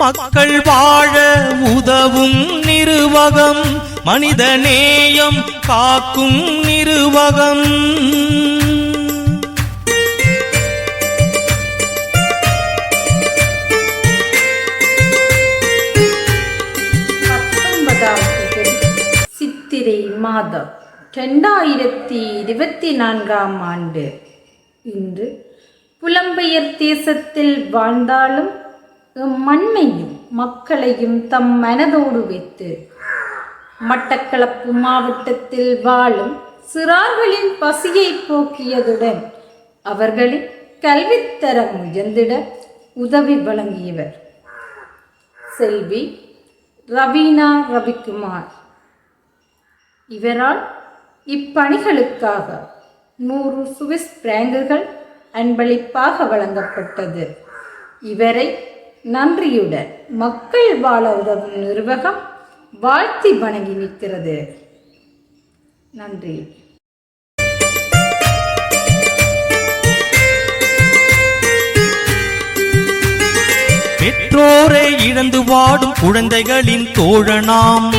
மக்கள் வாழ உதவும் நிருவகம் மனித நேயம் காக்கும் நிருவகம். சித்திரை மாதம் ரெண்டாயிரத்தி இருபத்தி நான்காம் ஆண்டு. இன்று புலம்பெயர் தேசத்தில் வாழ்ந்தாலும் மண்ணையும் மக்களையும் தம் மனதோடு வைத்து மட்டக்களப்பு மாவட்டத்தில் வாழும் சிறார்களின் பசியை போக்கியதுடன் அவர்களின் கல்வித்தரம் உயர்ந்திட உதவி வழங்கியவர். செல்வி ரவீனா ரவிக்குமார். இவரால் இப்பணிகளுக்காக நூறு சுவிஸ் பிராங்குகள் அன்பளிப்பாக வழங்கப்பட்டது. இவரை நன்றியுடன் மக்கள் வாழ உதவும் நிர்வாகம் வாழ்த்தி வணங்கி நிற்கிறது. நன்றி. பெற்றோரை இழந்து வாடும் குழந்தைகளின் தோழனாம்.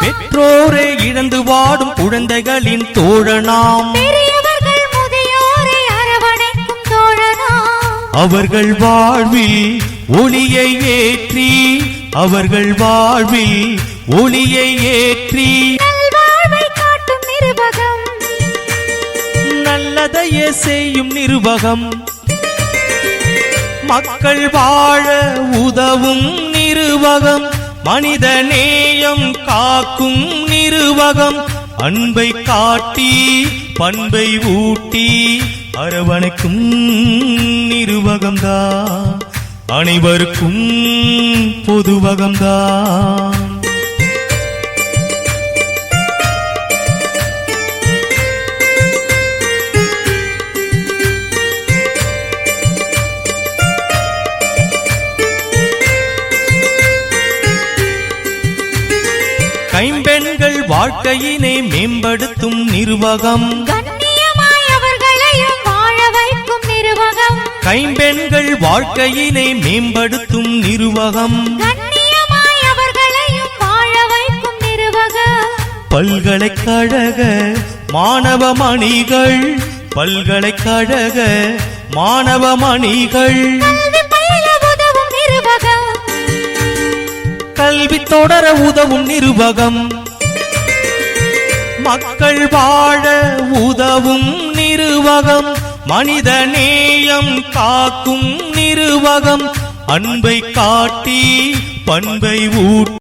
பெற்றோரை இழந்து வாடும் குழந்தைகளின் தோழனாம். அவர்கள் வாழ்வில் ஒளியை ஏற்றி அவர்கள் வாழ்வில் ஒளியை ஏற்றி. நிருபகம். நல்லதையே செய்யும் நிர்வகம் மக்கள் வாழ உதவும் நிர்வகம் மனித நேயம் காக்கும் நிர்வகம் அன்பை காட்டி பண்பை ஊட்டி அரவணைக்கும் நிருவகம்தா. அனைவருக்கும் பொதுவகம்தா. கைம்பெண்கள் வாழ்க்கையினை மேம்படுத்தும் நிர்வாகம். கைம்பெண்கள் வாழ்க்கையினை மேம்படுத்தும் நிர்வகம். பல்கலைக்கழக மாணவ மணிகள் பல்கலைக்கழக மாணவ மணிகள். கல்வி தொடர உதவும் நிர்வகம். மக்கள் வாழ உதவும் நிர்வகம். மனித நேயம் காக்கும் நிர்வகம் அன்பை காட்டி பண்பை ஊட்டி